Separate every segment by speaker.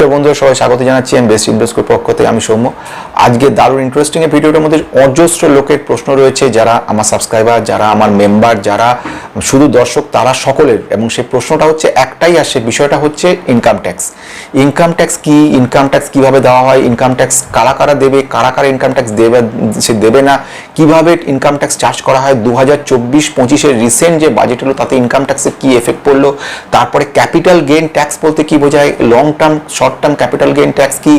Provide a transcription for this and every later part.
Speaker 1: নমস্কার বন্ধুরা, সবাই স্বাগত জানাচ্ছি আমি বেস্ট ইনভেস্টর পক্ষ থেকে। আমি সৌম্য। আজকে দারুণ ইন্টারেস্টিং এই ভিডিওটার মধ্যে অজস্র লোকের প্রশ্ন রয়েছে, যারা আমার সাবস্ক্রাইবার যারা আমার মেম্বার যারা শুধু দর্শক, তারা সকলের। এবং সেই প্রশ্নটা হচ্ছে, একটাই আর সেই বিষয়টা হচ্ছে ইনকাম ট্যাক্স ইনকাম ট্যাক্স কি? ইনকাম ট্যাক্স কীভাবে দেওয়া হয়? ইনকাম ট্যাক্স কারা কারা দেবে? কারা কারা ইনকাম ট্যাক্স দেবে, সে দেবে না? কীভাবে ইনকাম ট্যাক্স চার্জ করা হয়? দু হাজার চব্বিশ পঁচিশের রিসেন্ট যে বাজেট হলো, তাতে ইনকাম ট্যাক্সের কী এফেক্ট পড়ল? তারপরে ক্যাপিটাল গেইন ট্যাক্স বলতে কি বোঝায়? Long term short term capital gain tax কি?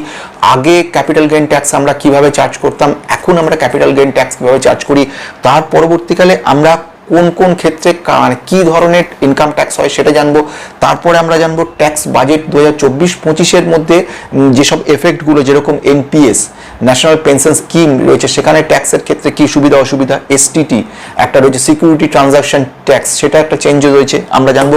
Speaker 1: আগে ক্যাপিটাল গেইন ট্যাক্স আমরা কীভাবে চার্জ করতাম? এখন আমরা ক্যাপিটাল গেইন ট্যাক্স কীভাবে চার্জ করি? তার পরবর্তীকালে আমরা কোন কোন ক্ষেত্রে মানে কি ধরনের ইনকাম ট্যাক্স হয় সেটা জানব। তারপরে আমরা জানব ট্যাক্স বাজেট দু হাজার চব্বিশ পঁচিশের মধ্যে যেসব এফেক্টগুলো যেরকম এনপিএস ন্যাশনাল পেনশন স্কিম রয়েছে, সেখানে ট্যাক্সের ক্ষেত্রে কি সুবিধা, অসুবিধা? এসটিটি একটা রয়েছে সিকিউরিটি ট্রানজাকশন ট্যাক্স সেটা একটা চেঞ্জ রয়েছে। আমরা জানব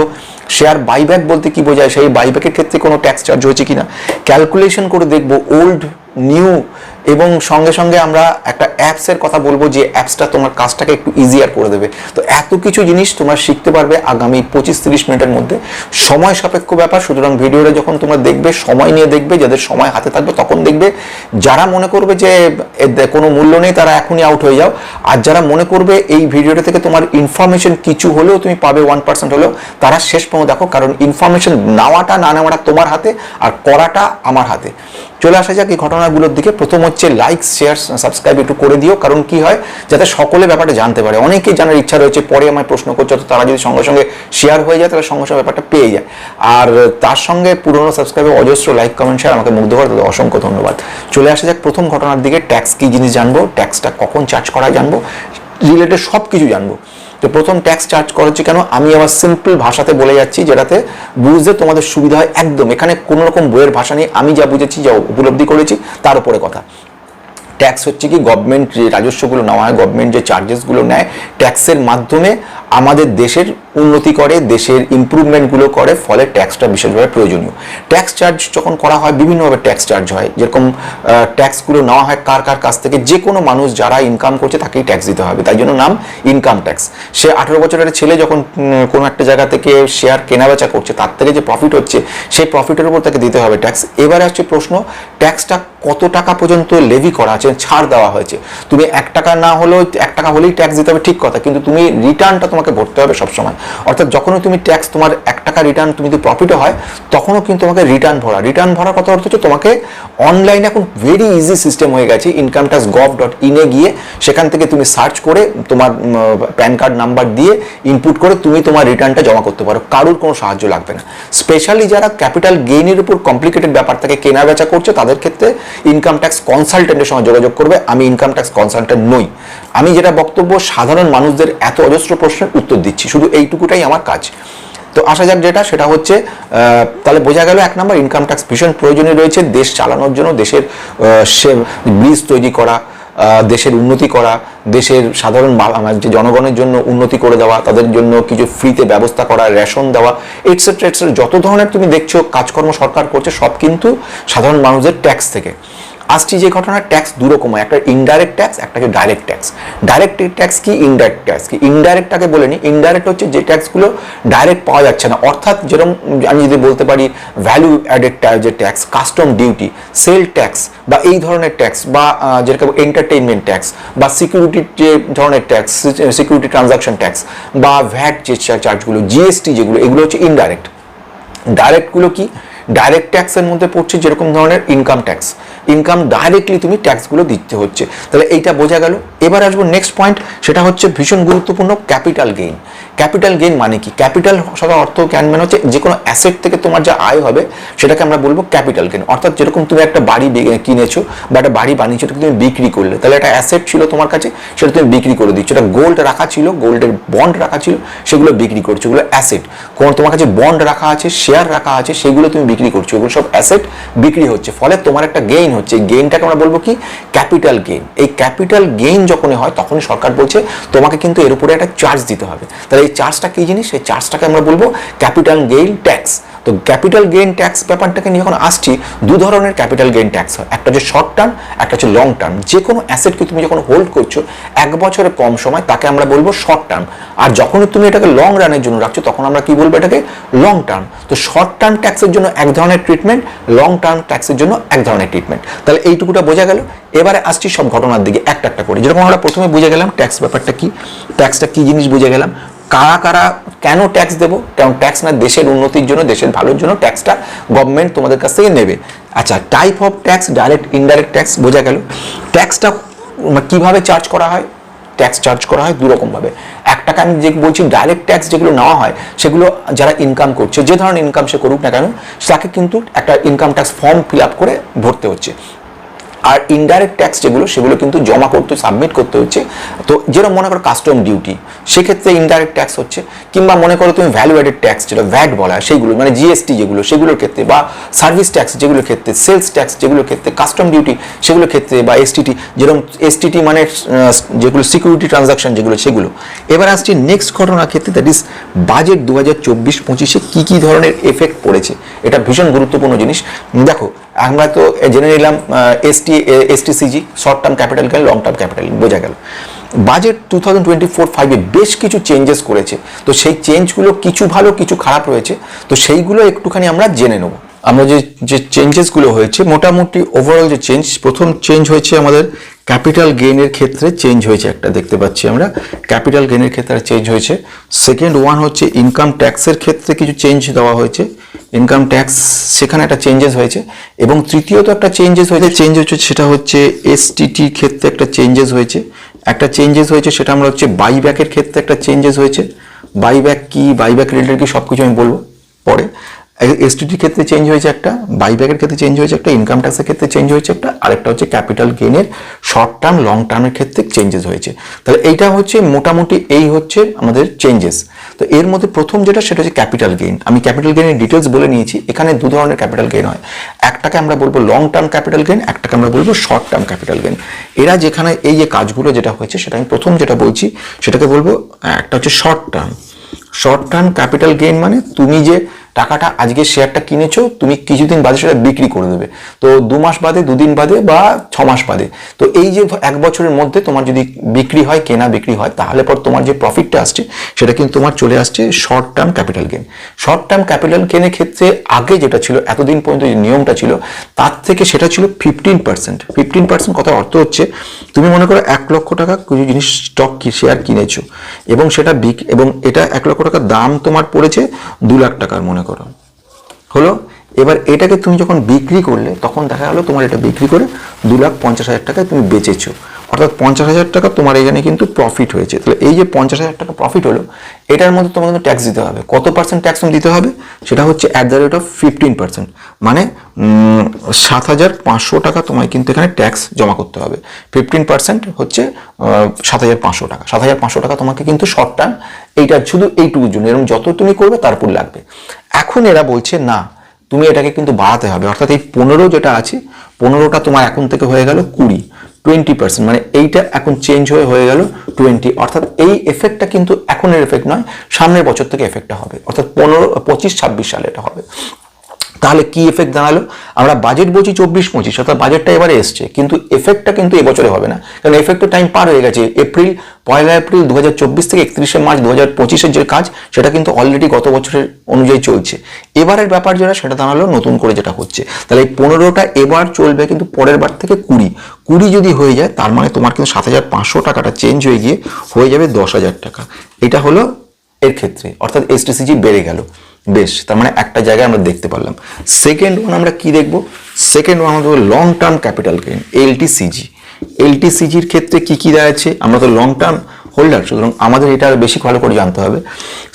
Speaker 1: শেয়ার বাইব্যাক বলতে কি বোঝায়? সেই বাইব্যাকের ক্ষেত্রে কোনো ট্যাক্স চার্জ হয়েছে কিনা? ক্যালকুলেশন করে দেখব ওল্ড নিউ এবং সঙ্গে সঙ্গে আমরা একটা অ্যাপসের কথা বলব যে অ্যাপসটা তোমার কাজটাকে একটু ইজিয়ার করে দেবে। তো এত কিছু জিনিস তোমরা শিখতে পারবে আগামী পঁচিশ তিরিশ মিনিটের মধ্যে। সময় সাপেক্ষ ব্যাপার, সুতরাং ভিডিওটা যখন তোমরা দেখবে, সময় নিয়ে দেখবে, যাদের সময় হাতে থাকবে তখন দেখবে। যারা মনে করবে যে কোনো মূল্য নেই, তারা এখনই আউট হয়ে যাও। আর যারা মনে করবে এই ভিডিওটা থেকে তোমার ইনফরমেশন কিছু হলেও তুমি পাবে ওয়ান পার্সেন্ট হলেও, তারা শেষ পর্যন্ত দেখো, কারণ ইনফরমেশন নেওয়াটা না নেওয়াটা তোমার হাতে, আর করাটা আমার হাতে। চলে আসা যাক এই ঘটনাগুলোর দিকে। প্রথম হচ্ছে লাইক শেয়ার সাবস্ক্রাইব একটু করে দিও। কারণ কি হয়, যাতে সকলে ব্যাপারটা জানতে পারে। অনেকেই জানার ইচ্ছা রয়েছে, পরে আমায় প্রশ্ন করছে তারা যদি সঙ্গে সঙ্গে শেয়ার হয়ে যায়, তাহলে সঙ্গে সঙ্গে ব্যাপারটা পেয়ে যায়। আর তার সঙ্গে পুরনো সাবস্ক্রাইবে অজস্র লাইক কমেন্ট শেয়ার আমাকে মুগ্ধ করে, তাদের অসংখ্য ধন্যবাদ। চলে আসা যাক প্রথম ঘটনার দিকে। ট্যাক্স কী জিনিস জানব? ট্যাক্সটা কখন চার্জ করা জানব? রিলেটেড সব কিছু জানব। তো প্রথম ট্যাক্স চার্জ করা হচ্ছে কেন? আমি আমার সিম্পল ভাষাতে বলে যাচ্ছি, যেটাতে বুঝতে তোমাদের সুবিধা হয় একদম। এখানে কোনো রকম বইয়ের ভাষা নেই। আমি যা বুঝেছি, যা উপলব্ধি করেছি, তার উপরে কথা। ট্যাক্স হচ্ছে কি? গভর্নমেন্ট যে রাজস্বগুলো নেওয়া হয় গভর্নমেন্ট যে চার্জেসগুলো নেয় ট্যাক্সের মাধ্যমে আমাদের দেশের উন্নতি করে, দেশের ইমপ্রুভমেন্টগুলো করে, ফলে ট্যাক্সটা বিশেষভাবে প্রয়োজনীয়। ট্যাক্স চার্জ যখন করা হয়, বিভিন্নভাবে ট্যাক্স চার্জ হয়। যেরকম ট্যাক্সগুলো নেওয়া হয় কার কার কাছ থেকে, যে কোনো মানুষ যারা ইনকাম করছে তাকেই ট্যাক্স দিতে হবে। তাই জন্য নাম ইনকাম ট্যাক্স সে আঠেরো বছরের ছেলে যখন কোনো একটা জায়গা থেকে শেয়ার কেনাবেচা করছে, তার থেকে যে প্রফিট হচ্ছে, সেই প্রফিটের উপর তাকে দিতে হবে ট্যাক্স এবারে আসছে প্রশ্ন ট্যাক্সটা কত টাকা পর্যন্ত লেভি করা আছে, ছাড় দেওয়া হয়েছে? তুমি এক টাকা না হলেও, এক টাকা হলেই ট্যাক্স দিতে হবে, ঠিক কথা। কিন্তু তুমি রিটার্নটা তোমাকে ভরতে হবে সবসময়। অর্থাৎ যখনই তুমি ট্যাক্স তোমার এক টাকা রিটার্ন তুমি যদি প্রফিটও হয়, তখনও কিন্তু তোমাকে রিটার্ন ভরা। রিটার্ন ভরার কথা অর্থ হচ্ছে তোমাকে অনলাইনে এখন ভেরি ইজি সিস্টেম হয়ে গেছে ইনকাম ট্যাক্স গভ ডট ইনে গিয়ে সেখান থেকে তুমি সার্চ করে তোমার প্যান কার্ড নাম্বার দিয়ে ইনপুট করে তুমি তোমার রিটার্নটা জমা করতে পারো। কারোর কোনো সাহায্য লাগবে না। স্পেশালি যারা ক্যাপিটাল গেইনের উপর কমপ্লিকেটেড ব্যাপার থেকে কেনা বেচা করছে, তাদের ক্ষেত্রে ইনকাম ট্যাক্স কনসালটেন্টের সঙ্গে যোগাযোগ করবে। আমি ইনকাম ট্যাক্স কনসালটেন্ট নই। আমি যেটা বক্তব্য সাধারণ মানুষদের এত অজস্র প্রশ্নের উত্তর দিচ্ছি। শুধু এইটুকুটাই আমার কাজ। তো আসা যাক যেটা, সেটা হচ্ছে তাহলে বোঝা গেল এক নম্বর ইনকাম ট্যাক্স ভীষণ প্রয়োজনীয় রয়েছে, দেশ চালানোর জন্য, দেশের সে ব্রিজ তৈরি করা দেশের উন্নতি করা, দেশের সাধারণ যে জনগণের জন্য উন্নতি করে দেওয়া, তাদের জন্য কিছু ফ্রিতে ব্যবস্থা করা রেশন দেওয়া এটসেট্রা এটসেট্রা যত ধরনের তুমি দেখছ, কাজকর্ম সরকার করছে, সব কিন্তু সাধারণ মানুষদের ট্যাক্স থেকে। আসছি যে ঘটনা ট্যাক্স দুরকম হয়, একটা ইনডাইরেক্ট ট্যাক্স একটা হচ্ছে ডাইরেক্ট ট্যাক্স ডাইরেক্ট ট্যাক্স কি ইনডাইরেক্ট ট্যাক্স কি ইনডাইরেক্টটাকে বলে নি? ইনডাইরেক্ট হচ্ছে যে ট্যাক্সগুলো ডাইরেক্ট পাওয়া যাচ্ছে না। অর্থাৎ যেরকম আমি যদি বলতে পারি ভ্যালু অ্যাডেড যে tax custom duty sale tax বা এই ধরনের ট্যাক্স বা যেরকম এন্টারটেইনমেন্ট ট্যাক্স বা সিকিউরিটির যে ধরনের ট্যাক্স সিকিউরিটি ট্রানজাকশন ট্যাক্স বা ভ্যাট যে চার্জগুলো জিএসটি যেগুলো, এগুলো হচ্ছে ইনডাইরেক্ট ডাইরেক্টগুলো কি? ডাইরেক্ট ট্যাক্সের মধ্যে পড়ছে যেরকম ধরনের ইনকাম ট্যাক্স ইনকাম ডাইরেক্টলি তুমি ট্যাক্সগুলো দিতে হচ্ছে। তাহলে এইটা বোঝা গেল। এবার আসব নেক্সট পয়েন্ট সেটা হচ্ছে ভীষণ গুরুত্বপূর্ণ ক্যাপিটাল গেইন ক্যাপিটাল গেইন মানে কি? ক্যাপিটাল সাদা অর্থ জ্ঞান মানে হচ্ছে যে কোনো অ্যাসেট থেকে তোমার যা আয় হবে, সেটাকে আমরা বলব ক্যাপিটাল গেইন অর্থাৎ যেরকম তুমি একটা বাড়ি কিনেছো বা একটা বাড়ি বানিয়েছো তুমি বিক্রি করলে। তাহলে একটা অ্যাসেট ছিল তোমার কাছে, সেটা তুমি বিক্রি করে দিচ্ছ। এটা গোল্ড রাখা ছিল গোল্ডের বন্ড রাখা ছিল, সেগুলো বিক্রি করছ। ওগুলো অ্যাসেট কোন তোমার কাছে বন্ড রাখা আছে শেয়ার রাখা আছে, সেগুলো তুমি বিক্রি করছ। ওগুলো সব অ্যাসেট বিক্রি হচ্ছে। ফলে তোমার একটা গেইন হচ্ছে গেইনটাকে আমরা বলব কি? ক্যাপিটাল গেইন এই ক্যাপিটাল গেইন যখনই হয়, তখনই সরকার বলছে তোমাকে কিন্তু এর উপরে একটা চার্জ দিতে হবে। তাহলে এই চার্জটা কি জিনিস? সেই চার্জটাকে আমরা বলব ক্যাপিটাল গেইন ট্যাক্স তো ক্যাপিটাল গেইন ট্যাক্স ব্যাপারটাকে নিয়ে যখন আসছি, দু ধরনের ক্যাপিটাল গেইন ট্যাক্স হয়। একটা হচ্ছে শর্ট টার্ম একটা হচ্ছে লং টার্ম যে কোনো অ্যাসেটকে তুমি যখন হোল্ড করছ, এক বছরের কম সময় তাকে আমরা বলব শর্ট টার্ম আর যখন তুমি এটাকে লং রানের জন্য রাখছো, তখন আমরা কি বলব এটাকে? লং টার্ম তো শর্ট টার্ম ট্যাক্সের জন্য এক ধরনের ট্রিটমেন্ট লং টার্ম ট্যাক্সের জন্য এক ধরনের ট্রিটমেন্ট তাহলে এইটুকুটা বোঝা গেল। এবারে আসছি সব ঘটনার দিকে, একটা একটা করে। যেরকম আমরা প্রথমে বুঝে গেলাম ট্যাক্স ব্যাপারটা কি ট্যাক্সটা কি জিনিস বুঝে গেলাম। কারা কারা, কেন ট্যাক্স দেবো? কারণ ট্যাক্স না, দেশের উন্নতির জন্য, দেশের ভালোর জন্য ট্যাক্সটা গভর্নমেন্ট তোমাদের কাছ থেকে নেবে। আচ্ছা type of tax direct indirect tax বোঝা গেল। ট্যাক্সটা কীভাবে চার্জ করা হয়? ট্যাক্স চার্জ করা হয় দু রকমভাবে একটাকে আমি যে বলছি ডাইরেক্ট ট্যাক্স যেগুলো নেওয়া হয়, সেগুলো যারা ইনকাম করছে, যে ধরনের ইনকাম সে করুক না কেন, তাকে কিন্তু একটা income tax form fill up করে ভরতে হচ্ছে। আর ইনডাইরেক্ট ট্যাক্স যেগুলো, সেগুলো কিন্তু জমা করতে সাবমিট করতে হচ্ছে। তো যেরকম মনে করো কাস্টম ডিউটি সেক্ষেত্রে ইনডাইরেক্ট ট্যাক্স হচ্ছে। কিংবা মনে করো তুমি ভ্যালু অ্যাডেড ট্যাক্স যেটা ভ্যাট বলা হয় সেইগুলো মানে জিএসটি যেগুলো, সেগুলোর ক্ষেত্রে বা সার্ভিস ট্যাক্স যেগুলোর ক্ষেত্রে সেলস ট্যাক্স যেগুলোর ক্ষেত্রে কাস্টম ডিউটি সেগুলোর ক্ষেত্রে বা এসটিটি যেরকম এসটিটি মানে যেগুলো সিকিউরিটি ট্রানজাকশন যেগুলো, সেগুলো। এবার আসছি নেক্সট ঘটনার ক্ষেত্রে দ্যাট ইজ বাজেট দু হাজার চব্বিশ পঁচিশে কী কী ধরনের এফেক্ট পড়েছে? এটা ভীষণ গুরুত্বপূর্ণ জিনিস। দেখো আমরা তো জেনে নিলাম ST STCG short term capital গেল লং টার্ম ক্যাপিটাল বোঝা গেল। Budget two thousand twenty four ফাইভে বেশ কিছু চেঞ্জেস করেছে। তো সেই চেঞ্জগুলো কিছু ভালো, কিছু খারাপ রয়েছে। তো সেইগুলো একটুখানি আমরা জেনে নেব। আমরা যে যে চেঞ্জেসগুলো হয়েছে, মোটামুটি ওভারঅল যে চেঞ্জ প্রথম চেঞ্জ হয়েছে আমাদের ক্যাপিটাল গেইনের ক্ষেত্রে চেঞ্জ হয়েছে একটা, দেখতে পাচ্ছি আমরা। ক্যাপিটাল গেইনের ক্ষেত্রে চেঞ্জ হয়েছে। সেকেন্ড ওয়ান হচ্ছে ইনকাম ট্যাক্সের ক্ষেত্রে কিছু চেঞ্জ দেওয়া হয়েছে। ইনকাম ট্যাক্স সেখানে একটা চেঞ্জেস হয়েছে। এবং তৃতীয়ত একটা চেঞ্জেস হয়েছে চেঞ্জ হচ্ছে সেটা হচ্ছে এসটিটির ক্ষেত্রে একটা চেঞ্জেস হয়েছে। একটা চেঞ্জেস হয়েছে সেটা আমরা হচ্ছে বাইব্যাকের ক্ষেত্রে একটা চেঞ্জেস হয়েছে। বাইব্যাক কি বাইব্যাক রিলেটেড কি সব কিছু আমি বলব পরে। এসটিটির ক্ষেত্রে চেঞ্জ হয়েছে একটা বাইব্যাকের ক্ষেত্রে চেঞ্জ হয়েছে একটা ইনকাম ট্যাক্সের ক্ষেত্রে চেঞ্জ হয়েছে একটা, আরেকটা হচ্ছে ক্যাপিটাল গেইনের শর্ট টার্ম লং টার্মের ক্ষেত্রে চেঞ্জেস হয়েছে। তাহলে এইটা হচ্ছে মোটামুটি এই হচ্ছে আমাদের চেঞ্জেস তো এর মধ্যে প্রথম যেটা, সেটা হচ্ছে ক্যাপিটাল গেইন আমি ক্যাপিটাল গেইনের ডিটেলস বলে নিয়েছি, এখানে দু ধরনের ক্যাপিটাল গেইন হয়। একটাকে আমরা বলব লং টার্ম ক্যাপিটাল গেইন একটাকে আমরা বলব শর্ট টার্ম ক্যাপিটাল গেইন এরা যেখানে এই যে কাজগুলো যেটা হয়েছে, সেটা আমি প্রথম যেটা বলছি, সেটাকে বলব একটা হচ্ছে short term short term capital gain মানে তুমি যে টাকাটা আজকে শেয়ারটা কিনেছো, তুমি কিছুদিন বাদে সেটা বিক্রি করে দেবে। তো দু মাস বাদে, দুদিন বাদে বা ছ মাস বাদে। তো এই যে এক বছরের মধ্যে তোমার যদি বিক্রি হয়, কেনা বিক্রি হয়, তাহলে পর তোমার যে প্রফিটটা আসছে, সেটা কিন্তু তোমার চলে আসছে short term capital gain short term capital গেনের ক্ষেত্রে আগে যেটা ছিল, এতদিন পর্যন্ত যে নিয়মটা ছিল, তার থেকে সেটা ছিল ফিফটিন পার্সেন্ট ফিফটিন পার্সেন্ট কথার অর্থ হচ্ছে, তুমি মনে করো এক লক্ষ টাকা কিছু জিনিস স্টক শেয়ার কিনেছো, এবং সেটা বিক এবং এটা এক লক্ষ টাকার দাম তোমার পড়েছে দু লাখ টাকার মনে করো। হলো? এবার এটাকে তুমি যখন বিক্রি করলে, তখন দেখা গেলো তোমার এটা বিক্রি করে দু লাখ পঞ্চাশ হাজার টাকায় তুমি বেচেছো। অর্থাৎ পঞ্চাশ হাজার টাকা তোমার এখানে কিন্তু প্রফিট হয়েছে। তাহলে এই যে পঞ্চাশ হাজার টাকা প্রফিট হলো, এটার মধ্যে তোমাকে কিন্তু ট্যাক্স দিতে হবে। কত পার্সেন্ট ট্যাক্স দিতে হবে? সেটা হচ্ছে at the rate of fifteen percent মানে সাত হাজার পাঁচশো টাকা তোমায় কিন্তু এখানে ট্যাক্স জমা করতে হবে। ফিফটিন পার্সেন্ট হচ্ছে সাত হাজার পাঁচশো টাকা। সাত হাজার পাঁচশো টাকা তোমাকে কিন্তু শর্ট টার্ম এইটা শুধু এইটুকুর জন্য, এরকম যত তুমি করবে তারপর লাগবে। এখন এরা বলছে, না, তুমি এটাকে কিন্তু বাড়াতে হবে। অর্থাৎ এই পনেরো যেটা আছে, পনেরোটা তোমার এখন থেকে হয়ে গেল কুড়ি। টোয়েন্টি পার্সেন্ট মানে এইটা এখন চেঞ্জ হয়ে হয়ে গেল টোয়েন্টি অর্থাৎ এই এফেক্টটা কিন্তু এখনের এফেক্ট নয়, সামনের বছর থেকে এফেক্টটা হবে, অর্থাৎ পনেরো, পঁচিশ, ছাব্বিশ সালে এটা হবে। তাহলে কি এফেক্ট দাঁড়াল? আমরা বাজেট বলছি চব্বিশ পঁচিশ, অর্থাৎ বাজেটটা এবারে এসছে, কিন্তু এফেক্টটা কিন্তু এবছরে হবে না। কারণ এফেক্টের টাইম পার হয়ে গেছে। এপ্রিল পয়লা এপ্রিল দু হাজার চব্বিশ থেকে একত্রিশে মার্চ দু হাজার যে কাজ, সেটা কিন্তু অলরেডি গত বছরের অনুযায়ী চলছে। এবারের ব্যাপার যেটা, সেটা দাঁড়াল নতুন করে যেটা হচ্ছে। তাহলে এই পনেরোটা এবার চলবে কিন্তু পরের বার থেকে কুড়ি। কুড়ি যদি হয়ে যায়, তার মানে তোমার কিন্তু সাত হাজার পাঁচশো টাকাটা চেঞ্জ হয়ে গিয়ে হয়ে যাবে দশ হাজার টাকা। এটা হলো এর ক্ষেত্রে, অর্থাৎ এসটিসিজি বেড়ে গেল। বেশ, তার মানে একটা জায়গায় আমরা দেখতে পারলাম। সেকেন্ড ওয়ান আমরা কি দেখব? সেকেন্ড ওয়ান আমাদের long term capital gain LTCG এলটিসিজির ক্ষেত্রে কি কী দাঁড়াচ্ছে? আমরা তো লং টার্ম হোল্ডার সুতরাং আমাদের এটা বেশি ভালো করে জানতে হবে।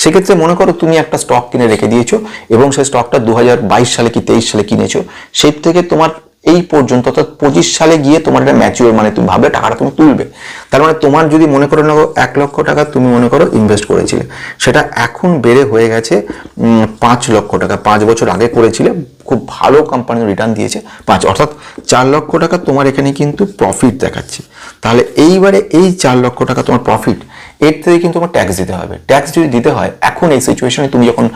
Speaker 1: সেক্ষেত্রে মনে করো তুমি একটা স্টক কিনে রেখে দিয়েছ এবং সেই স্টকটা দু হাজার বাইশ সালে কি, তেইশ সালে কিনেছো, সেই থেকে তোমার এই পর্যন্ত, অর্থাৎ পঁচিশ সালে গিয়ে তোমার এটা ম্যাচিওর মানে তুমি ভাবে টাকাটা তুমি তুলবে। তার মানে তোমার যদি মনে করো না এক লক্ষ টাকা তুমি মনে করো ইনভেস্ট করেছিলে, সেটা এখন বেড়ে হয়ে গেছে পাঁচ লক্ষ টাকা, পাঁচ বছর আগে করেছিলে, খুব ভালো কোম্পানি রিটার্ন দিয়েছে পাঁচ, অর্থাৎ চার লক্ষ টাকা তোমার এখানে কিন্তু প্রফিট দেখাচ্ছে। তাহলে এইবারে এই চার লক্ষ টাকা তোমার প্রফিট এর থেকে কিন্তু তোমার ট্যাক্স দিতে হবে। ট্যাক্স যদি দিতে হয়, এখন এই সিচুয়েশনে তুমি যখন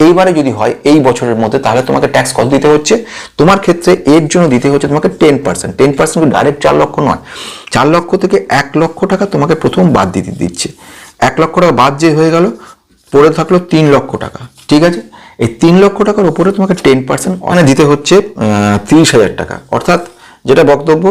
Speaker 1: এইবারে যদি হয় এই বছরের মধ্যে, তাহলে তোমাকে ট্যাক্স কত দিতে হচ্ছে। তোমার ক্ষেত্রে এর জন্য দিতে হচ্ছে তোমাকে ten percent ten percent direct চার লক্ষ নয়। চার লক্ষ থেকে এক লক্ষ টাকা তোমাকে প্রথম বাদ দিতে দিচ্ছে। এক লক্ষ টাকা বাদ যে হয়ে গেল, পড়ে থাকল তিন লক্ষ টাকা। ঠিক আছে? এই তিন লক্ষ টাকার উপরে তোমাকে টেন পার্সেন্ট মানে দিতে হচ্ছে তিরিশ হাজার টাকা। অর্থাৎ যেটা বক্তব্য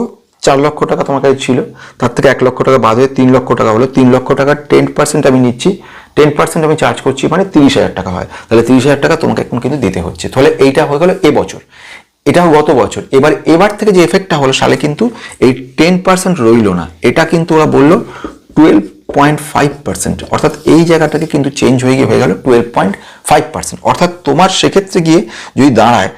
Speaker 1: চার লক্ষ টাকা তোমার কাছে ছিল, তার থেকে এক লক্ষ টাকা বাদ হয়ে তিন লক্ষ টাকা হলো। তিন লক্ষ টাকার টেন পার্সেন্ট আমি নিচ্ছি টেন পার্সেন্ট আমি চার্জ করছি মানে তিরিশ হাজার টাকা হয়। তাহলে তিরিশ হাজার টাকা তোমাকে এখন কিন্তু দিতে হচ্ছে। তাহলে এইটা হয়ে গেলো এবছর এটাও গত বছর। এবার এবার থেকে যে এফেক্টটা হলো সালে কিন্তু এই টেন পার্সেন্ট রইল না। এটা কিন্তু ওরা বলল টুয়েলভ পয়েন্ট ফাইভ পার্সেন্ট অর্থাৎ এই জায়গাটাকে কিন্তু চেঞ্জ হয়ে গিয়ে হয়ে গেল টুয়েলভ পয়েন্ট ফাইভ পার্সেন্ট অর্থাৎ তোমার সেক্ষেত্রে গিয়ে যদি দাঁড়ায়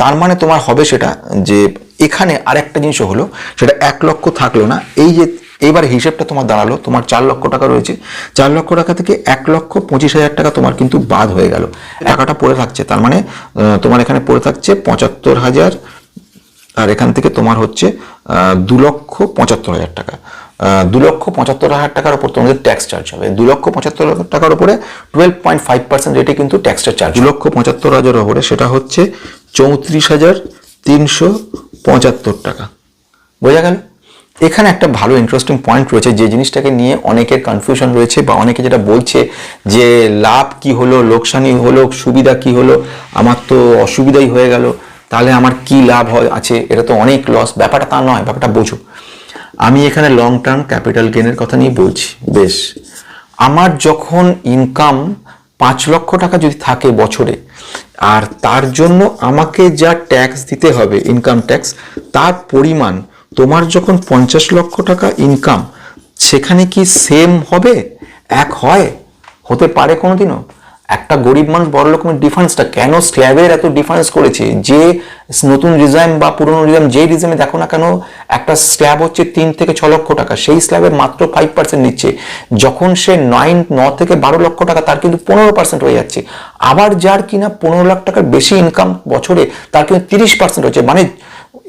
Speaker 1: তার মানে তোমার হবে সেটা যে এখানে আরেকটা জিনিস হলো সেটা এক লক্ষ থাকল না। এই যে এইবার হিসেবটা তোমার দাঁড়াল তোমার চার লক্ষ টাকা রয়েছে। চার লক্ষ টাকা থেকে এক লক্ষ পঁচিশ হাজার টাকা তোমার কিন্তু বাদ হয়ে গেল। টাকাটা পড়ে থাকছে তার মানে তোমার এখানে পড়ে থাকছে পঁচাত্তর হাজার আর এখান থেকে তোমার হচ্ছে দু লক্ষ পঁচাত্তর হাজার টাকা। দু লক্ষ পঁচাত্তর হাজার টাকার উপর তোমাদের ট্যাক্স চার্জ হবে। দু লক্ষ পঁচাত্তর হাজার টাকার উপরে টুয়েলভ পয়েন্ট ফাইভ পার্সেন্ট রেটে কিন্তু ট্যাক্সটা চার্জ দু লক্ষ পঁচাত্তর হাজার উপরে সেটা হচ্ছে চৌত্রিশ হাজার তিনশো পঁচাত্তর টাকা। বোঝা গেল? এখানে একটা ভালো ইন্টারেস্টিং পয়েন্ট রয়েছে, যে জিনিসটাকে নিয়ে অনেকের কনফিউশন রয়েছে বা অনেকে যেটা বলছে যে লাভ কি হলো, লোকসানি হলো, সুবিধা কি হলো, আমার তো অসুবিধাই হয়ে গেল, তাহলে আমার কি লাভ হয়? আছে, এটা তো অনেক লস ব্যাপারটা তা নয়, ব্যাপারটা বোঝো। আমি এখানে লং টার্ম ক্যাপিটাল গেনের কথা নিয়ে বলছি, বেশ। আমার যখন ইনকাম পাঁচ লক্ষ টাকা যদি থাকে বছরে আর তার জন্য আমাকে যা ট্যাক্স দিতে হবে ইনকাম ট্যাক্স তার পরিমাণ, তোমার যখন পঞ্চাশ লক্ষ টাকা ইনকাম সেখানে কি সেম হবে? এক হয়? হতে পারে কোনোদিনও। একটা গরিব মানুষ, বড় রকমের ডিফারেন্সটা কেন স্ল্যাবের এত ডিফারেন্স করেছে? যে নতুন রিজাইম বা পুরনো রিজাইম যেই রিজাইমে দেখো না কেন, একটা স্ল্যাব হচ্ছে তিন থেকে ছ লক্ষ টাকা। সেই স্ল্যাবের মাত্র ফাইভ পার্সেন্ট নিচ্ছে। যখন সে নাইন ন থেকে বারো লক্ষ টাকা, তার কিন্তু পনেরো পার্সেন্ট হয়ে যাচ্ছে। আবার যার কিনা পনেরো লাখ টাকার বেশি ইনকাম বছরে, তার কিন্তু তিরিশ পার্সেন্ট হচ্ছে। মানে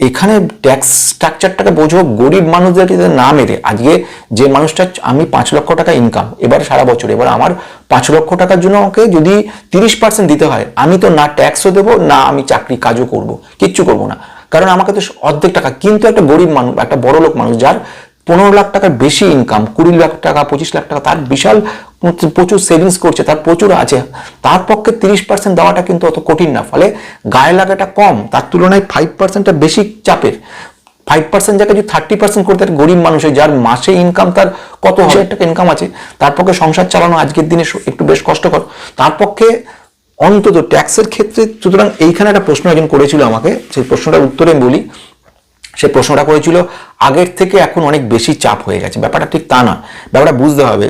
Speaker 1: এখানে ট্যাক্স স্ট্রাকচারটাকে বোঝো, গরিব মানুষদেরকে না মেরে, আজকে যে মানুষটা আমি পাঁচ লক্ষ টাকা ইনকাম এবার সারা বছর, এবার আমার পাঁচ লক্ষ টাকার জন্য আমাকে যদি তিরিশ পার্সেন্ট দিতে হয়, আমি তো না ট্যাক্সও দেবো, না আমি চাকরি কাজও করব, কিচ্ছু করব না। কারণ আমাকে তো অর্ধেক টাকা, কিন্তু একটা গরিব মানুষ, একটা বড় লোক মানুষ, যার পনেরো লাখ টাকার বেশি ইনকাম কুড়ি লাখ টাকা পঁচিশ লাখ টাকা তার বিশাল প্রচুর সেভিংস করছে তার প্রচুর আছে। তার পক্ষে তিরিশ পার্সেন্ট দেওয়াটা কিন্তু অত কঠিন না ফলে গায়ে লাগাটা কম তার তুলনায় ফাইভ পার্সেন্টটা বেশি চাপের। ফাইভ পার্সেন্ট জায়গায় যদি থার্টি পার্সেন্ট করতে একটা গরিব মানুষের যার মাসে ইনকাম তার কত হাজার টাকা ইনকাম আছে তার পক্ষে সংসার চালানো আজকের দিনে একটু বেশ কষ্টকর। তার পক্ষে অন্তত ট্যাক্সের ক্ষেত্রে সুতরাং এইখানে একটা প্রশ্ন একজন করেছিল আমাকে সেই প্রশ্নটার উত্তরে বলি সে প্রশ্নটা করেছিল, আগের থেকে এখন অনেক বেশি চাপ হয়ে গেছে। ব্যাপারটা ঠিক তা না। ব্যাপারটা বুঝতে হবে,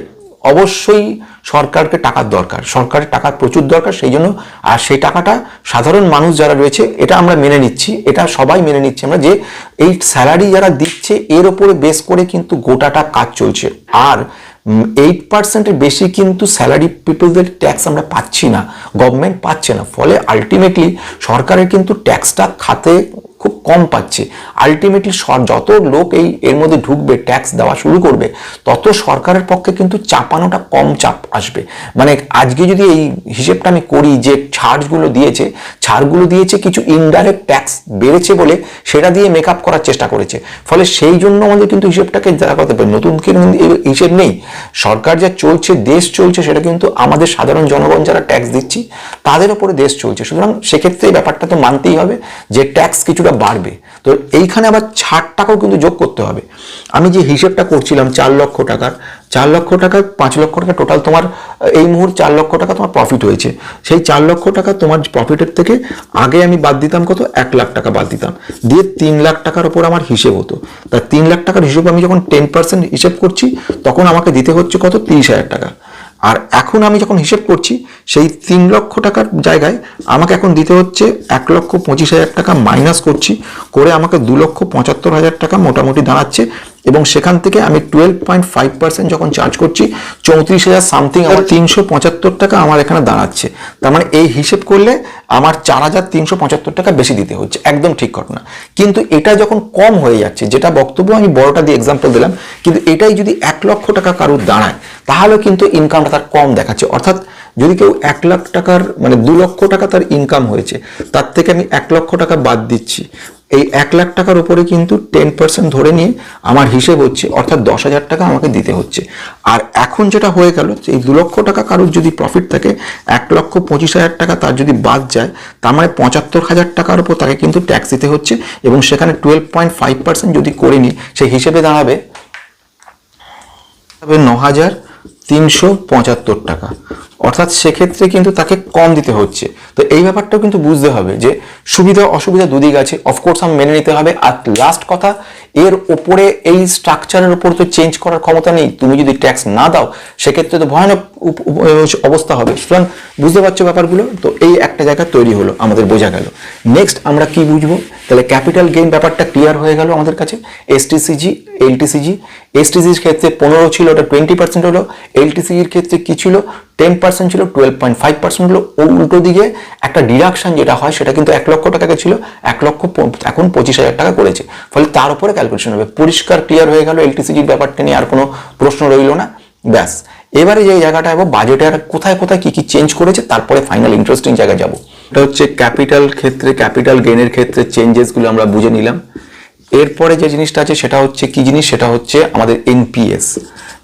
Speaker 1: অবশ্যই সরকারকে টাকার দরকার। সরকারের টাকার প্রচুর দরকার, সেই জন্য আর সেই টাকাটা সাধারণ মানুষ যারা রয়েছে, এটা আমরা মেনে নিচ্ছি। এটা সবাই মেনে নিচ্ছি আমরা যে এই স্যালারি যারা দিচ্ছে, এর ওপরে বেস করে কিন্তু গোটাটা কাজ চলছে। আর এইট পার্সেন্টের বেশি কিন্তু স্যালারি পিপলদের ট্যাক্স আমরা পাচ্ছি না। গভর্নমেন্ট পাচ্ছে না। ফলে আলটিমেটলি সরকারের কিন্তু ট্যাক্সটা খাতে খুব কম পাচ্ছে। আলটিমেটলি যত লোক এই, এর মধ্যে ঢুকবে ট্যাক্স দেওয়া শুরু করবে, তত সরকারের পক্ষে কিন্তু চাপানোটা কম চাপ আসবে। মানে আজকে যদি এই হিসেবটা আমি করি যে ছাড়গুলো দিয়েছে ছাড়গুলো দিয়েছে কিছু ইনডাইরেক্ট ট্যাক্স বেড়েছে বলে সেটা দিয়ে মেক আপ করার চেষ্টা করেছে। ফলে সেই জন্য আমাদের কিন্তু হিসেবটাকে দেখা করতে পারে, নতুন হিসেব নেই। সরকার যা চলছে, দেশ চলছে, সেটা কিন্তু আমাদের সাধারণ জনগণ যারা ট্যাক্স দিচ্ছি, তাদের উপরে দেশ চলছে। সুতরাং সেক্ষেত্রে এই ব্যাপারটা তো মানতেই হবে যে ট্যাক্স কিছুটা বাড়বে। তো এইখানে আবার ছাড় টাকাও কিন্তু যোগ করতে হবে। আমি যে হিসেবটা করছিলাম চার লক্ষ টাকার, চার লক্ষ টাকার পাঁচ লক্ষ টাকা টোটাল তোমার, এই মুহূর্তে চার লক্ষ টাকা তোমার প্রফিট হয়েছে। সেই চার লক্ষ টাকা তোমার প্রফিটের থেকে আগে আমি বাদ দিতাম কত? এক লাখ টাকা বাদ দিতাম। দিয়ে তিন লাখ টাকার ওপর আমার হিসেব হতো। তা তিন লাখ টাকার হিসেব আমি যখন টেন পার্সেন্ট হিসেব করছি, তখন আমাকে দিতে হচ্ছে কত? তিরিশ হাজার টাকা। আর এখন আমি যখন হিসেব করছি, সেই তিন লক্ষ টাকার জায়গায় আমাকে এখন দিতে হচ্ছে এক লক্ষ পঁচিশ হাজার টাকা মাইনাস করছি, করে আমাকে দু লক্ষ পঁচাত্তর হাজার টাকা মোটামুটি দাঁড়াচ্ছে। এবং সেখান থেকে আমি টুয়েলভ পয়েন্ট ফাইভ পার্সেন্ট যখন চার্জ করছি, চৌত্রিশ হাজার সামথিং আমার তিনশো পঁচাত্তর টাকা আমার এখানে দাঁড়াচ্ছে। তার মানে এই হিসেব করলে আমার চার হাজার তিনশো পঁচাত্তর টাকা বেশি দিতে হচ্ছে। একদম ঠিক ঘটনা। কিন্তু এটা যখন কম হয়ে যাচ্ছে, যেটা বক্তব্য আমি বড়টা দিয়ে এক্সাম্পল দিলাম, কিন্তু এটাই যদি এক লক্ষ টাকা কারুর দাঁড়ায় তাহলেও কিন্তু ইনকামটা তার কম দেখাচ্ছে। অর্থাৎ যদি কেউ এক লাখ টাকার মানে দু লক্ষ টাকা তার ইনকাম হয়েছে, তার থেকে আমি এক লক্ষ টাকা বাদ দিচ্ছি। এই এক লাখ টাকার উপরে কিন্তু টেন পার্সেন্ট ধরে নিয়ে আমার হিসেব হচ্ছে, অর্থাৎ দশ হাজার টাকা আমাকে দিতে হচ্ছে। আর এখন যেটা হয়ে গেল, এই দু লক্ষ টাকা কারোর যদি প্রফিট থাকে, এক লক্ষ পঁচিশ হাজার টাকা তার যদি বাদ যায়, তার মানে পঁচাত্তর হাজার টাকার উপর তাকে কিন্তু ট্যাক্স দিতে হচ্ছে এবং সেখানে টুয়েলভ পয়েন্ট ফাইভ পার্সেন্ট যদি করে নিই সেই হিসেবে দাঁড়াবে ন হাজার তিনশো পঁচাত্তর টাকা। অর্থাৎ সেক্ষেত্রে কিন্তু তাকে কম দিতে হচ্ছে। তো এই ব্যাপারটাও কিন্তু বুঝতে হবে যে সুবিধা অসুবিধা দুদিক আছে। অফকোর্স আমি মেনে নিতে হবে। আর লাস্ট কথা, এর ওপরে এই স্ট্রাকচারের উপর তো চেঞ্জ করার ক্ষমতা নেই। তুমি যদি ট্যাক্স না দাও, সেক্ষেত্রে তো ভয়ানক অবস্থা হবে। সুতরাং বুঝতে পারছ ব্যাপারগুলো? তো এই একটা জায়গা তৈরি হলো, আমাদের বোঝা গেল। নেক্সট আমরা কি বুঝব? তাহলে ক্যাপিটাল গেইন ব্যাপারটা ক্লিয়ার হয়ে গেল আমাদের কাছে। এসটিসিজি এলটিসিজি এসটিসির ক্ষেত্রে পনেরো ছিল, ওটা টোয়েন্টি পার্সেন্ট হলো। এলটিসিজির ক্ষেত্রে কি ছিল? টেন পার্সেন্ট ছিল টুয়েলভ পয়েন্ট ফাইভ পার্সেন্ট হলো। ও উল্টো দিকে একটা ডিডাকশন যেটা হয়, সেটা কিন্তু এক লক্ষ টাকা ছিল, এক লক্ষ এখন পঁচিশ হাজার টাকা করেছে। ফলে তার উপরে ক্যালকুলেশন হবে। পরিষ্কার ক্লিয়ার হয়ে গেল এলটিসিজির ব্যাপারটা নিয়ে আর কোনো প্রশ্ন রইল না। ব্যাস। এবারে যে জায়গাটা এবং বাজেটে আর কোথায় কোথায় কি কি চেঞ্জ করেছে, তারপরে ফাইনাল ইন্টারেস্টিং জায়গায় যাব। এটা হচ্ছে ক্যাপিটাল ক্ষেত্রে ক্যাপিটাল গেনের ক্ষেত্রে চেঞ্জেসগুলো আমরা বুঝে নিলাম। এরপরে যে জিনিসটা আছে, সেটা হচ্ছে কি জিনিস? সেটা হচ্ছে আমাদের NPS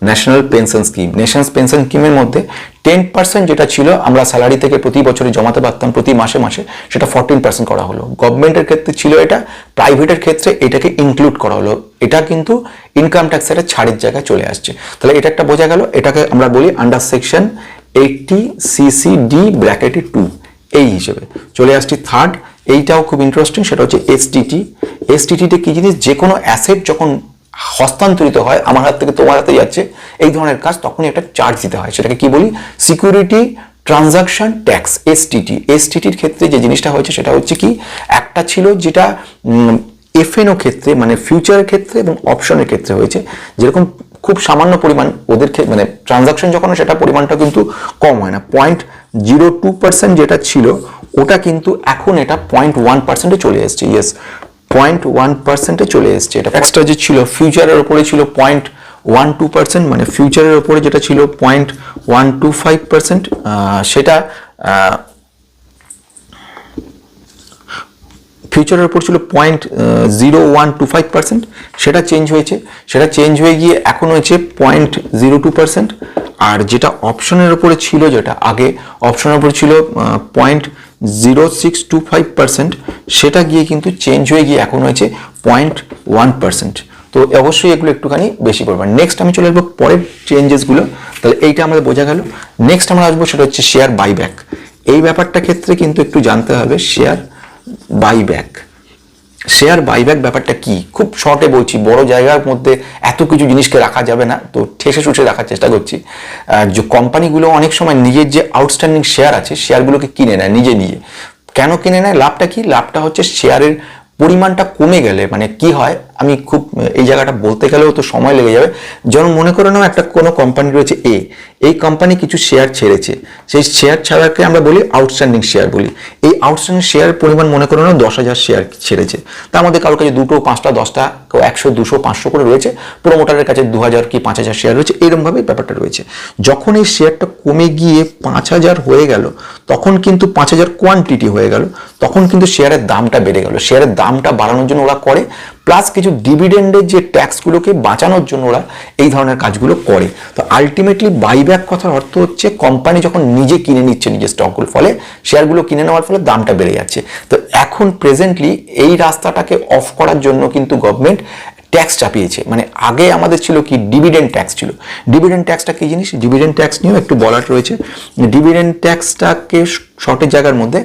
Speaker 1: national pension scheme national pension স্কিমের মধ্যে টেন পার্সেন্ট যেটা ছিল, আমরা স্যালারি থেকে প্রতি বছরে জমাতে পারতাম, প্রতি মাসে মাসে, সেটা ফোরটিন পার্সেন্ট করা হলো। গভর্নমেন্টের ক্ষেত্রে ছিল এটা প্রাইভেটের ক্ষেত্রে এটাকে ইনক্লুড করা হলো। এটা কিন্তু ইনকাম ট্যাক্সের একটা ছাড়ের জায়গায় চলে আসছে। তাহলে এটা একটা বোঝা গেল, এটাকে আমরা বলি under section eighty CC D ব্র্যাকেটে টু এই হিসেবে। চলে আসছি থার্ড এইটাও খুব ইন্টারেস্টিং সেটা হচ্ছে এসটিটি এসটিটিতে কি জিনিস? যে কোনো অ্যাসেট যখন হস্তান্তরিত হয় আমার হাত থেকে তোমার হাতে যাচ্ছে। এই ধরনের কাজ তখনই একটা চার্জ দিতে হয়। সেটাকে কি বলি? সিকিউরিটি ট্রানজাকশন ট্যাক্স এসটিটি এসটিটির ক্ষেত্রে যে জিনিসটা হয়েছে সেটা হচ্ছে কি? একটা ছিল যেটা এফএনও ক্ষেত্রে মানে ফিউচারের ক্ষেত্রে এবং অপশনের ক্ষেত্রে হয়েছে। যেরকম খুব সামান্য পরিমাণ ওদের মানে ট্রানজাকশন যখন সেটা পরিমাণটা কিন্তু কম হয় না। পয়েন্ট জিরো টু পার্সেন্ট যেটা ছিল, ওটা কিন্তু এখন এটা পয়েন্ট ওয়ান পার্সেন্টে চলে এসছে। ইয়েস পয়েন্ট ওয়ান পার্সেন্টে চলে এসছে। এটা এক্সট্রা যে ছিল ফিউচারের ওপরে ছিল পয়েন্ট ওয়ান টু পার্সেন্ট মানে ফিউচারের ওপরে যেটা ছিল point one two five percent সেটা ফিউচারের উপর ছিল point zero one two five percent সেটা চেঞ্জ হয়েছে। সেটা চেঞ্জ হয়ে গিয়ে এখন হয়েছে পয়েন্ট জিরো টু পার্সেন্ট আর যেটা অপশনের উপরে ছিল যেটা, আগে অপশনের উপরে ছিল point zero six two five percent সেটা গিয়ে কিন্তু চেঞ্জ হয়ে গিয়ে এখন হয়েছে পয়েন্ট ওয়ান পার্সেন্ট তো অবশ্যই এগুলো একটুখানি বেশি পরিমাণ নেক্সট আমি চলে আসব পরের চেঞ্জেসগুলো তাহলে এইটা আমাদের বোঝা গেল। নেক্সট আমরা আসব সেটা হচ্ছে শেয়ার বাইব্যাক এই ব্যাপারটা ক্ষেত্রে কিন্তু একটু জানতে হবে শেয়ার বাইব্যাক শেয়ার বাইব্যাক ব্যাপারটা কি? খুব শর্টে বলছি, বড় জায়গার মধ্যে এত কিছু জিনিসকে রাখা যাবে না। তো ঠেসে শুষে রাখার চেষ্টা করছি। যে কোম্পানিগুলো অনেক সময় নিজের যে আউটস্ট্যান্ডিং শেয়ার আছে শেয়ারগুলোকে কিনে নেয় নিজে নিয়ে। কেন কিনে নেয়? লাভটা কি? লাভটা হচ্ছে শেয়ারের পরিমাণটা কমে গেলে মানে কি হয়? আমি খুব, এই জায়গাটা বলতে গেলেও তো সময় লেগে যাবে। যেমন মনে করে নাও একটা কোনো কোম্পানি রয়েছে এ এই কোম্পানি কিছু শেয়ার ছেড়েছে। সেই শেয়ার ছাড়াকে আমরা বলি আউটস্ট্যান্ডিং শেয়ার বলি। এই আউটস্ট্যান্ডিং শেয়ার পরিমাণ মনে করে নাও দশ হাজার শেয়ার ছেড়েছে। তার মধ্যে কারোর কাছে দুটো, পাঁচটা, দশটা, কেউ একশো, দুশো, পাঁচশো করে রয়েছে। প্রোমোটারের কাছে দু হাজার কি পাঁচ হাজার শেয়ার রয়েছে। এরকমভাবে ব্যাপারটা রয়েছে। যখন এই শেয়ারটা কমে গিয়ে পাঁচ হাজার হয়ে গেল, তখন কিন্তু পাঁচ হাজার কোয়ান্টিটি হয়ে গেল। তখন কিন্তু শেয়ারের দামটা বেড়ে গেল। শেয়ারের দামটা বাড়ানোর জন্য ওরা করে। প্লাস কিছু ডিভিডেন্ডের যে ট্যাক্সগুলোকে বাঁচানোর জন্য ওরা এই ধরনের কাজগুলো করে। তো আলটিমেটলি বাইব্যাক কথার অর্থ হচ্ছে কোম্পানি যখন নিজে কিনে নিচ্ছে নিজের স্টকগুলো ফলে শেয়ারগুলো কিনে নেওয়ার ফলে দামটা বেড়ে যাচ্ছে। তো এখন প্রেজেন্টলি এই রাস্তাটাকে অফ করার জন্য কিন্তু গভর্নমেন্ট ট্যাক্স চাপিয়েছে। মানে আগে আমাদের ছিল কি? ডিভিডেন্ড ট্যাক্স ছিল। ডিভিডেন্ড ট্যাক্সটা কি জিনিস? ডিভিডেন্ড ট্যাক্স নিয়েও একটু বলার রয়েছে। ডিভিডেন্ড ট্যাক্সটাকে শর্টের জায়গার মধ্যে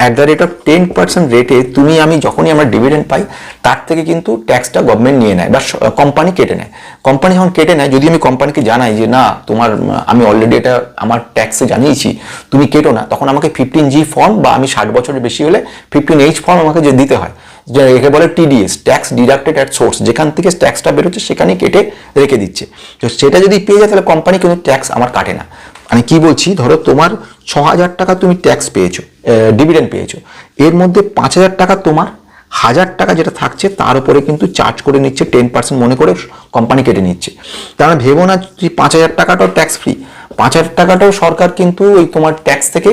Speaker 1: at the rate of ten percent রেটে তুমি, আমি যখনই আমরা ডিভিডেন্ড পাই, তার থেকে কিন্তু ট্যাক্সটা গভর্নমেন্ট নিয়ে নেয় বা কোম্পানি কেটে নেয়। কোম্পানি যখন কেটে নেয়, যদি আমি কোম্পানিকে জানাই যে, না, তোমার আমি অলরেডি এটা আমার ট্যাক্সে জানিয়েছি, তুমি কেটো না, তখন আমাকে ফিফটিন জি ফর্ম বা আমি ষাট বছরের বেশি হলে ফিফটিন এইচ ফর্ম আমাকে যে দিতে হয়। একে বলে TDS tax deducted at source যেখান থেকে ট্যাক্সটা বেরোচ্ছে সেখানেই কেটে রেখে দিচ্ছে। তো সেটা যদি পেয়ে যায়, তাহলে কোম্পানি কিন্তু ট্যাক্স আমার কাটে না। আমি কি বলছি? ধরো তোমার ছ হাজার টাকা তুমি ট্যাক্স পেয়েছ ডিভিডেন্ড পেয়েছ। এর মধ্যে পাঁচ হাজার টাকা তোমার, হাজার টাকা যেটা থাকছে, তার উপরে কিন্তু চার্জ করে নিচ্ছে টেন পার্সেন্ট মনে করে কোম্পানি কেটে নিচ্ছে। তারা ভেবো না পাঁচ হাজার টাকাটাও ট্যাক্স ফ্রি পাঁচ হাজার টাকাটাও সরকার কিন্তু ওই তোমার ট্যাক্স থেকে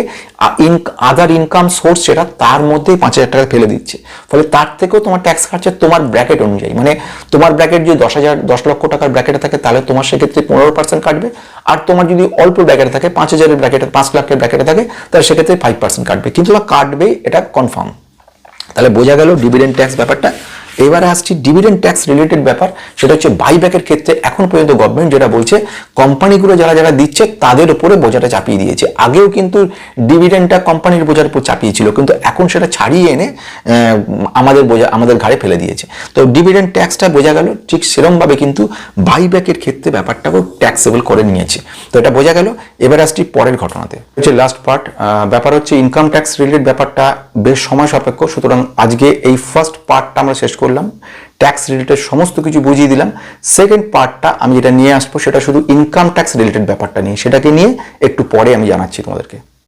Speaker 1: আদার ইনকাম সোর্স যেটা, তার মধ্যেই পাঁচ হাজার টাকা ফেলে দিচ্ছে। ফলে তার থেকেও তোমার ট্যাক্স কাটছে তোমার ব্র্যাকেট অনুযায়ী। মানে তোমার ব্র্যাকেট যদি দশ হাজার দশ লক্ষ টাকার ব্র্যাকেটে থাকে, তাহলে তোমার সেক্ষেত্রে পনেরো পার্সেন্ট কাটবে। আর তোমার যদি অল্প ব্র্যাকেটে থাকে পাঁচ হাজারের ব্র্যাকেটে পাঁচ লাখের ব্র্যাকেটে থাকে, তাহলে সেক্ষেত্রে ফাইভ পার্সেন্ট কাটবে। কিন্তু বা কাটবেই এটা কনফার্ম তাহলে বোঝা গেল ডিভিডেন্ড ট্যাক্স ব্যাপারটা। এবারে আসছি ডিভিডেন্ড ট্যাক্স রিলেটেড ব্যাপার। সেটা হচ্ছে বাইব্যাকের ক্ষেত্রে এখন পর্যন্ত গভর্নমেন্ট যেটা বলছে কোম্পানিগুলো যারা যারা দিচ্ছে, তাদের উপরে বোঝাটা চাপিয়ে দিয়েছে। আগেও কিন্তু ডিভিডেন্ডটা কোম্পানির বোঝার উপর চাপিয়েছিল, কিন্তু এখন সেটা ছাড়িয়ে এনে আমাদের বোঝা, আমাদের ঘাড়ে ফেলে দিয়েছে। তো ডিভিডেন্ড ট্যাক্সটা বোঝা গেল, ঠিক সেরমভাবে কিন্তু বাইব্যাকের ক্ষেত্রে ব্যাপারটাকেও ট্যাক্সেবল করে নিয়েছে। তো এটা বোঝা গেল, এবার আসছি পরের ঘটনাতে। হচ্ছে লাস্ট পার্ট ব্যাপার হচ্ছে ইনকাম ট্যাক্স রিলেটেড ব্যাপারটা বেশ সময় সাপেক্ষ, সুতরাং আজকে এই ফার্স্ট পার্টটা আমরা শেষ করলাম ট্যাক্স রিলেটেড সমস্ত কিছু বুঝিয়ে দিলাম। সেকেন্ড পার্টটা আমি যেটা নিয়ে আসব, সেটা শুধু ইনকাম ট্যাক্স রিলেটেড ব্যাপারটা নিয়ে, সেটাকে নিয়ে একটু পরে আমি জানাচ্ছি তোমাদেরকে।